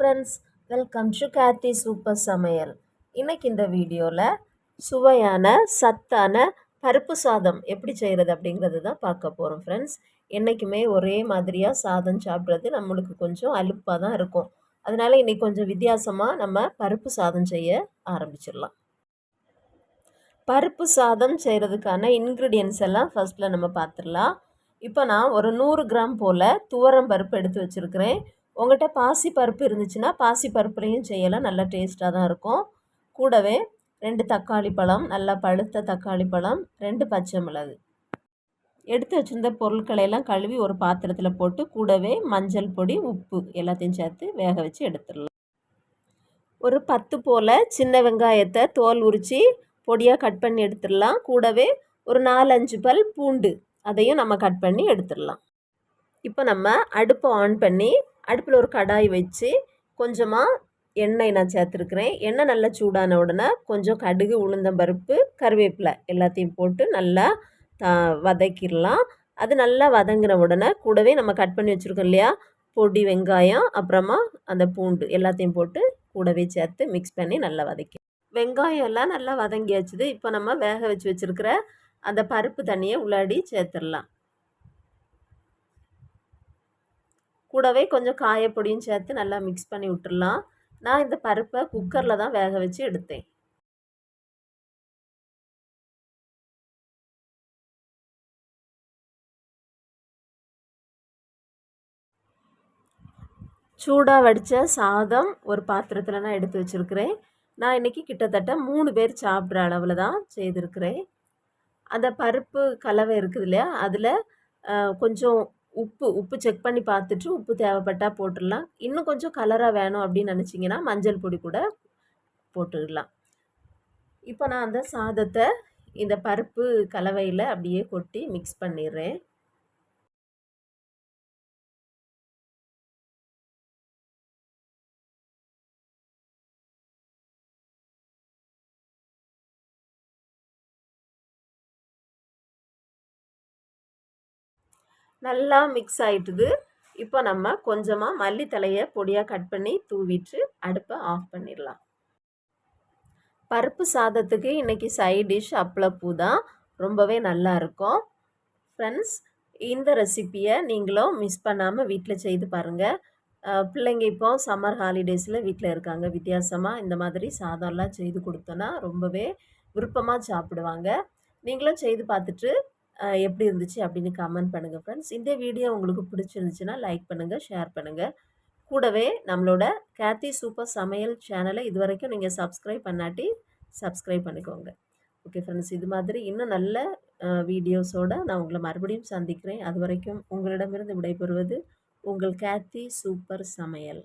Friends welcome to Karthi super சமையல் இன்றைக்கி இந்த வீடியோவில் சுவையான சத்தான பருப்பு சாதம் எப்படி செய்கிறது அப்படிங்கிறது தான் பார்க்க போகிறோம் ஃப்ரெண்ட்ஸ் என்றைக்குமே ஒரே மாதிரியாக சாதம் சாப்பிட்றது நம்மளுக்கு கொஞ்சம் அலுப்பாக தான் இருக்கும். அதனால் இன்றைக்கி கொஞ்சம் வித்தியாசமாக நம்ம பருப்பு சாதம் செய்ய ஆரம்பிச்சிடலாம். பருப்பு சாதம் செய்கிறதுக்கான இன்க்ரீடியன்ஸ் எல்லாம் ஃபஸ்ட்டில் நம்ம பார்த்துடலாம். இப்போ நான் ஒரு நூறு கிராம் போல் துவரம் பருப்பு எடுத்து வச்சுருக்கிறேன். உங்கள்கிட்ட பாசி பருப்பு இருந்துச்சுன்னா பாசி பருப்புலையும் செய்யலாம். நல்லா டேஸ்ட்டாக தான் இருக்கும். கூடவே ரெண்டு தக்காளி பழம் நல்லா பழுத்த தக்காளி பழம் ரெண்டு பச்சை மிளகு. எடுத்து வச்சுருந்த பொருட்களையெல்லாம் கழுவி ஒரு பாத்திரத்தில் போட்டு கூடவே மஞ்சள் பொடி உப்பு எல்லாத்தையும் சேர்த்து வேக வச்சு எடுத்துடலாம். ஒரு பத்து போல் சின்ன வெங்காயத்தை தோல் உரித்து பொடியாக கட் பண்ணி எடுத்துடலாம். கூடவே ஒரு நாலஞ்சு பல் பூண்டு அதையும் நம்ம கட் பண்ணி எடுத்துடலாம். இப்போ நம்ம அடுப்பை ஆன் பண்ணி அடுப்பில் ஒரு கடாய் வச்சு கொஞ்சமாக எண்ணெய் நான் சேர்த்துருக்குறேன். எண்ணெய் நல்லா சூடான உடனே கொஞ்சம் கடுகு உளுந்தம்பருப்பு கருவேப்பிலை எல்லாத்தையும் போட்டு நல்லா வதக்கிடலாம். அது நல்லா வதங்கின உடனே கூடவே நம்ம கட் பண்ணி வச்சுருக்கோம் இல்லையா? பொடி வெங்காயம் அப்புறமா அந்த பூண்டு எல்லாத்தையும் போட்டு கூடவே சேர்த்து மிக்ஸ் பண்ணி நல்லா வதக்கி வெங்காயம் எல்லாம் நல்லா வதங்கியாச்சுது. இப்போ நம்ம வேக வச்சு வச்சுருக்கிற அந்த பருப்பு தண்ணியை உள்ளாடி சேர்த்துடலாம். கூடவே கொஞ்சம் காயப்பொடியும் சேர்த்து நல்லா மிக்ஸ் பண்ணி விட்டுடலாம் நான் இந்த பருப்பை குக்கரில் தான் வேக வச்சு எடுத்தேன். சூடாக வடித்த சாதம் ஒரு பாத்திரத்தில் நான் எடுத்து வச்சுருக்கிறேன். நான் இன்றைக்கி கிட்டத்தட்ட மூணு பேர் சாப்பிட்ற அளவில் தான் செய்திருக்கிறேன். அந்த பருப்பு கலவை இருக்குது இல்லையா? அதில் கொஞ்சம் உப்பு உப்பு செக் பண்ணி பார்த்துட்டு உப்பு தேவைப்பட்டால் போட்டுடலாம். இன்னும் கொஞ்சம் கலராக வேணும் அப்படின்னு நினச்சிங்கன்னா மஞ்சள் பொடி கூட போட்டுடலாம். இப்போ நான் அந்த சாதத்தை இந்த பருப்பு கலவையில் அப்படியே கொட்டி மிக்ஸ் பண்ணிடுறேன். நல்லா மிக்ஸ் ஆகிட்டுது இப்போ நம்ம கொஞ்சமாக மல்லித்தலையை பொடியாக கட் பண்ணி தூவிட்டு அடுப்பை ஆஃப் பண்ணிடலாம். பருப்பு சாதத்துக்கு இன்றைக்கி சைட் டிஷ் அப்பளப்பூ தான். ரொம்பவே நல்லா இருக்கும். ஃப்ரெண்ட்ஸ் இந்த ரெசிப்பியை நீங்களும் மிஸ் பண்ணாமல் வீட்டில் செய்து பாருங்கள் பிள்ளைங்க இப்போ சம்மர் ஹாலிடேஸில் வீட்டில் இருக்காங்க. வித்தியாசமாக இந்த மாதிரி சாதம்லாம் செய்து கொடுத்தோன்னா ரொம்பவே விருப்பமாக சாப்பிடுவாங்க. நீங்களும் செய்து பார்த்துட்டு எப்படி இருந்துச்சு அப்படின்னு கமெண்ட் பண்ணுங்கள் ஃப்ரெண்ட்ஸ் இந்த வீடியோ உங்களுக்கு பிடிச்சிருந்துச்சுன்னா லைக் பண்ணுங்கள் ஷேர் பண்ணுங்கள் கூடவே நம்மளோட கேத்தி சூப்பர் சமையல் சேனலை இது வரைக்கும் நீங்கள் சப்ஸ்கிரைப் பண்ணாட்டி சப்ஸ்கிரைப் பண்ணிக்கோங்க. ஓகே ஃப்ரெண்ட்ஸ் இது மாதிரி இன்னும் நல்ல வீடியோஸோடு நான் உங்களை மறுபடியும் சந்திக்கிறேன். அது வரைக்கும் உங்களிடமிருந்து விடைபெறுவது உங்கள் கேத்தி சூப்பர் சமையல்.